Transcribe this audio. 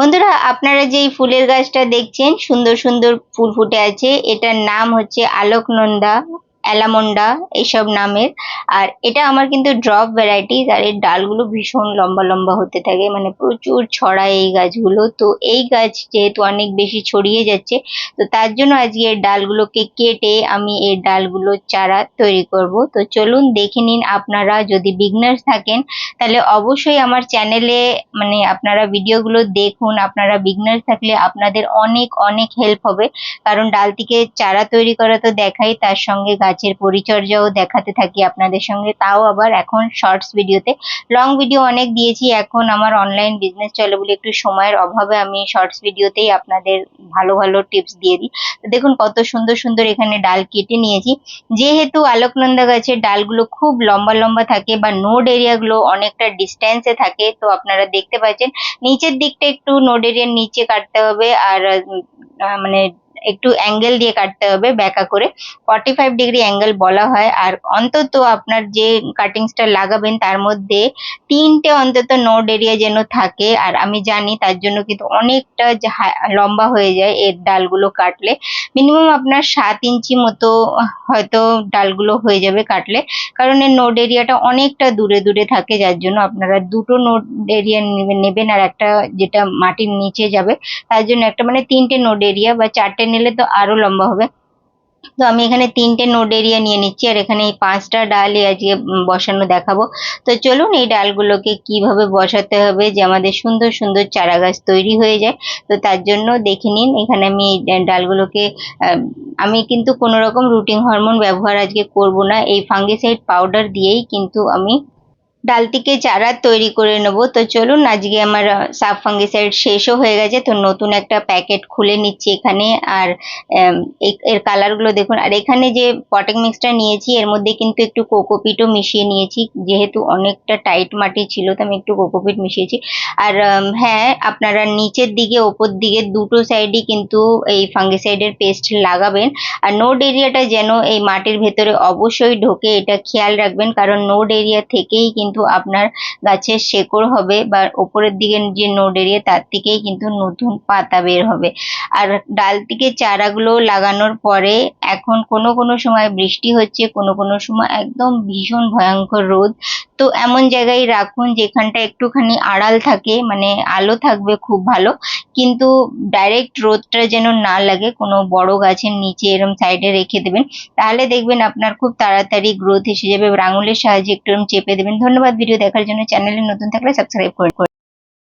বন্ধুরা, আপনারা যেই ফুলের গাছটা দেখছেন, সুন্দর সুন্দর ফুল ফুটে আছে। এটার নাম হচ্ছে আলোকনন্দা। অ্যালামন্ডা এইসব নামের। আর এটা আমার কিন্তু ড্রপ ভ্যারাইটিস, আর এর ডালগুলো ভীষণ লম্বা লম্বা হতে থাকে মানে প্রচুর ছড়ায় এই গাছগুলো। তো এই গাছ যেহেতু অনেক বেশি ছড়িয়ে যাচ্ছে, তো তার জন্য আজকে এর ডালগুলোকে কেটে আমি এর ডালগুলোর চারা তৈরি করব। তো চলুন দেখে নিন আপনারা যদি বিগনার্স থাকেন, তাহলে অবশ্যই আমার চ্যানেলে মানে আপনারা ভিডিওগুলো দেখুন। আপনারা বিগনার্স থাকলে আপনাদের অনেক অনেক হেল্প হবে। কারণ ডাল থেকে চারা তৈরি করা তো দেখাই, তার সঙ্গে গাছের পরিচর্যাও দেখাতে থাকি আপনাদের সঙ্গে। তাও আবার এখন শর্টস ভিডিওতে লং ভিডিও অনেক দিয়েছি, এখন আমার অনলাইন বিজনেস চলে বলে একটু সময়ের অভাবে আমি শর্টস ভিডিওতেই আপনাদের ভালো ভালো টিপস দিয়ে দিই। তো দেখুন কত সুন্দর সুন্দর এখানে ডাল কেটে নিয়েছি। যেহেতু আলোকনন্দা গাছের ডালগুলো খুব লম্বা লম্বা থাকে বা নোড এরিয়াগুলো অনেকটা ডিস্টেন্সে থাকে, তো আপনারা দেখতে পাচ্ছেন। নিচের দিকটা একটু নোড এরিয়ার নিচে কাটতে হবে আর মানে একটু অ্যাঙ্গেল দিয়ে কাটতে হবে, ব্যাকা করে। ফর্টি ফাইভ ডিগ্রি অ্যাঙ্গেল বলা হয়। আর অন্তত আপনার যে কাটিংসটা লাগাবেন, তার মধ্যে তিনটে অন্তত নোড এরিয়া যেন থাকে। আর আমি জানি তার জন্য কিন্তু অনেকটা লম্বা হয়ে যায় এর ডালগুলো কাটলে। মিনিমাম আপনার সাত ইঞ্চি মতো, হয়তো ডালগুলো হয়ে যাবে কাটলে। কারণ এর নোড এরিয়াটা অনেকটা দূরে দূরে থাকে, যার জন্য আপনারা দুটো নোড এরিয়া নেবেন। আর একটা যেটা মাটির নিচে যাবে, তার জন্য একটা মানে তিনটে নোড এরিয়া বা চারটে নিলে তো আরও লম্বা হবে। তো আমি এখানে তিনটে নোড এরিয়া নিয়ে নিচ্ছি, আর এখানে এই পাঁচটা ডালই আজকে বসানো দেখাবো। তো চলুন এই ডালগুলোকে কীভাবে বসাতে হবে যে আমাদের সুন্দর সুন্দর চারা গাছ তৈরি হয়ে যায়। তো তার জন্য দেখে নিন, এখানে আমি এই ডালগুলোকে আমি কিন্তু কোনো রকম রুটিং হরমোন ব্যবহার আজকে করব না। এই ফাঙ্গিসাইড পাউডার দিয়েই কিন্তু আমি ডাল থেকে চারা তৈরি করে নেব। তো চলুন, আজকে আমার সাব ফাঙ্গিসাইড শেষও হয়ে গেছে। তো নতুন একটা প্যাকেট খুলে নিচ্ছি এখানে। আর এর কালারগুলো দেখুন। আর এখানে যে পটিং মিক্সটা নিয়েছি, এর মধ্যে কিন্তু একটু কোকোপিটও মিশিয়ে নিয়েছি। যেহেতু অনেকটা টাইট মাটি ছিল, তো আমি একটু কোকোপিট মিশিয়েছি। আর হ্যাঁ আপনারা নিচের দিকে, ওপর দিকে দুটো সাইডই কিন্তু এই ফাঙ্গিসাইডের পেস্ট লাগাবেন। আর নোড এরিয়াটা যেন এই মাটির ভেতরে অবশ্যই ঢোকে, এটা খেয়াল রাখবেন। কারণ নোড এরিয়া থেকেই কিন্তু আপনার গাছের শেকড় হবে বা ওপরের দিকে যে নোড এরিয়া, তার থেকেই কিন্তু নতুন পাতা বের হবে। আর ডাল থেকে চারাগুলো লাগানোর পরে এখন কোনো কোনো সময় বৃষ্টি হচ্ছে, কোনো কোনো সময় একদম ভীষণ ভয়ঙ্কর রোদ। তো এমন জায়গায় রাখুন যেখানটা একটুখানি আড়াল থাকে মানে আলো থাকবে খুব ভালো। কিন্তু ডাইরেক্ট রোদটা যেন না লাগে, কোনো বড় গাছের নিচে এরম সাইডে রেখে দেবেন। তাহলে দেখবেন আপনার খুব তাড়াতাড়ি গ্রোথ এসে যাবে আঙুলের সাহায্যে একটু চেপে দেবেন। ধন্যবাদ ভিডিও দেখার জন্য। চ্যানেলে নতুন থাকলে সাবস্ক্রাইব করে